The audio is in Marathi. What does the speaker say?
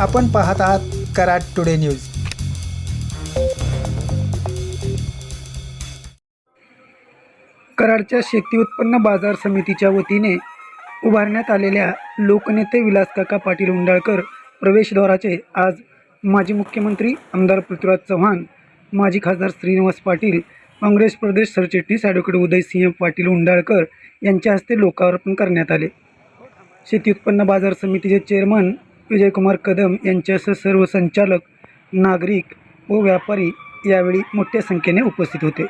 आपण पाहत आहात कराड टुडे न्यूज. कराडच्या शेती उत्पन्न बाजार समितीच्या वतीने उभारण्यात आलेल्या लोकनेते विलासकाका पाटील उंडाळकर प्रवेशद्वाराचे आज माजी मुख्यमंत्री आमदार पृथ्वीराज चव्हाण माजी खासदार श्रीनिवास पाटील काँग्रेस प्रदेश सरचिटणीस ॲडव्होकेट उदयसिंह पाटील उंडाळकर यांच्या हस्ते लोकार्पण करण्यात आले. शेती उत्पन्न बाजार समितीचे चेअरमन विजयकुमार कदम यांच्यासह सर्व संचालक नागरिक व व्यापारी यावेळी मोठ्या संख्येने उपस्थित होते.